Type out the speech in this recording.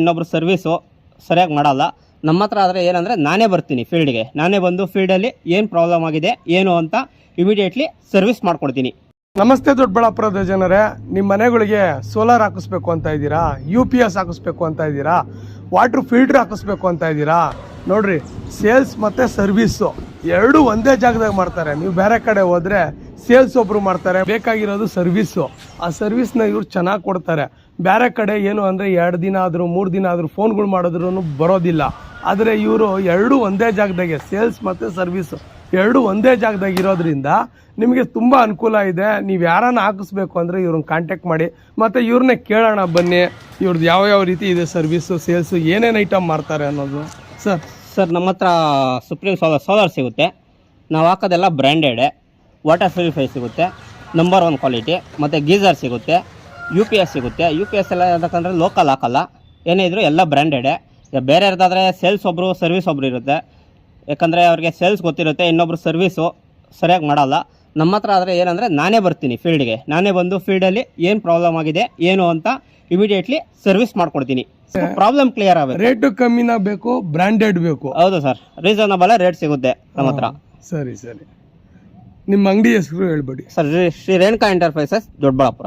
ಇನ್ನೊಬ್ರು ಸರ್ವಿಸು ಸರಿಯಾಗಿ ಮಾಡಲ್ಲ. ನಮ್ಮ ಹತ್ರ ಆದರೆ ಏನಂದರೆ ನಾನೇ ಬರ್ತೀನಿ ಫೀಲ್ಡ್ಗೆ ನಾನೇ ಬಂದು ಫೀಲ್ಡಲ್ಲಿ ಏನು ಪ್ರಾಬ್ಲಮ್ ಆಗಿದೆ, ಏನು ಅಂತ ಇಮಿಡಿಯೇಟ್ಲಿ ಸರ್ವಿಸ್ ಮಾಡ್ಕೊಡ್ತೀನಿ. ನಮಸ್ತೆ ದೊಡ್ಡಬಳ್ಳಾಪುರದ ಜನರೇ ನಿಮ್ಮ ಮನೆಗಳಿಗೆ ಸೋಲಾರ್ ಹಾಕಿಸ್ಬೇಕು ಅಂತ ಇದ್ದೀರಾ ಯು ಪಿ ಎಸ್ ಹಾಕಿಸ್ಬೇಕು ಅಂತ ಇದ್ದೀರಾ ವಾಟ್ರ್ ಫಿಲ್ಟ್ರ್ ಹಾಕಿಸ್ಬೇಕು ಅಂತ ಇದ್ದೀರಾ? ನೋಡ್ರಿ ಸೇಲ್ಸ್ ಮತ್ತು ಸರ್ವಿಸ್ಸು ಎರಡೂ ಒಂದೇ ಜಾಗದಾಗ ಮಾಡ್ತಾರೆ. ನೀವು ಬೇರೆ ಕಡೆ ಹೋದರೆ ಸೇಲ್ಸ್ ಒಬ್ರು ಮಾಡ್ತಾರೆ. ಬೇಕಾಗಿರೋದು ಸರ್ವಿಸ್ಸು ಆ ಸರ್ವಿಸ್ನ ಇವ್ರು ಚೆನ್ನಾಗಿ ಕೊಡ್ತಾರೆ. ಬೇರೆ ಕಡೆ ಏನು ಅಂದರೆ ಎರಡು ದಿನ ಆದರೂ, ಮೂರು ದಿನ ಆದರೂ ಫೋನ್ಗಳು ಮಾಡಿದ್ರೂ ಬರೋದಿಲ್ಲ. ಆದರೆ ಇವರು ಎರಡೂ ಒಂದೇ ಜಾಗದಾಗೆ ಸೇಲ್ಸ್ ಮತ್ತು ಸರ್ವಿಸ್ಸು ಎರಡು ಒಂದೇ ಜಾಗದಾಗ ಇರೋದ್ರಿಂದ ನಿಮಗೆ ತುಂಬ ಅನುಕೂಲ ಇದೆ. ನೀವು ಯಾರನ್ನ ಹಾಕಿಸ್ಬೇಕು ಅಂದರೆ ಇವ್ರನ್ನ ಕಾಂಟ್ಯಾಕ್ಟ್ ಮಾಡಿ. ಮತ್ತು ಇವ್ರನ್ನೇ ಕೇಳೋಣ ಬನ್ನಿ. ಇವ್ರದ್ದು ಯಾವ ಯಾವ ರೀತಿ ಇದೆ ಸರ್ವಿಸು ಸೇಲ್ಸು ಏನೇನು ಐಟಮ್ ಮಾಡ್ತಾರೆ ಅನ್ನೋದು. ಸರ್. ಸರ್ ನಮ್ಮ ಹತ್ರ ಸುಪ್ರೀಂ ಸೋಲಾರ್ ಸೋಲಾರ್ ಸಿಗುತ್ತೆ. ನಾವು ಹಾಕೋದೆಲ್ಲ ಬ್ರ್ಯಾಂಡೆಡೆ ವಾಟರ್ ಪ್ಯೂರಿಫೈ ಸಿಗುತ್ತೆ ನಂಬರ್ ಒನ್ ಕ್ವಾಲಿಟಿ ಮತ್ತು ಗೀಸರ್ ಸಿಗುತ್ತೆ ಯು ಪಿ ಎಸ್ ಸಿಗುತ್ತೆ. ಯು ಪಿ ಎಸ್ ಎಲ್ಲ ಯಾಕಂದರೆ ಲೋಕಲ್ ಹಾಕಲ್ಲ. ಏನೇ ಇದ್ದರೂ ಎಲ್ಲ ಬ್ರ್ಯಾಂಡೆಡೆ ಈಗ ಬೇರೆ ಇರ್ದಾದ್ರೆ ಸೇಲ್ಸ್ ಒಬ್ಬರು ಸರ್ವಿಸ್ ಒಬ್ಬರು ಇರುತ್ತೆ. ಯಾಕಂದರೆ ಅವ್ರಿಗೆ ಸೇಲ್ಸ್ ಗೊತ್ತಿರುತ್ತೆ ಇನ್ನೊಬ್ರು ಸರ್ವಿಸು ಸರಿಯಾಗಿ ಮಾಡಲ್ಲ. ನಮ್ಮ ಹತ್ರ ಆದರೆ ಏನಂದರೆ ನಾನೇ ಬರ್ತೀನಿ ಫೀಲ್ಡ್ಗೆ ನಾನೇ ಬಂದು ಫೀಲ್ಡಲ್ಲಿ ಏನು ಪ್ರಾಬ್ಲಮ್ ಆಗಿದೆ ಏನು ಅಂತ ಇಮಿಡಿಯೇಟ್ಲಿ ಸರ್ವಿಸ್ ಮಾಡ್ಕೊಡ್ತೀನಿ. ಪ್ರಾಬ್ಲಮ್ ಕ್ಲಿಯರ್ ಆಗಬೇಕು ರೇಟ್ ಕಮ್ಮಿನ ಬೇಕು ಬ್ರ್ಯಾಂಡೆಡ್ ಬೇಕು. ಹೌದು ಸರ್. ರೀಸನಬಲ್ ರೇಟ್ ಸಿಗುತ್ತೆ ನಮ್ಮ ಹತ್ರ. ಸರಿ ಸರಿ. ನಿಮ್ಮ ಅಂಗಡಿ ಹೆಸರು ಹೇಳ್ಬೇಡಿ. Sir Shri Renuka enterprises Doddaballapur.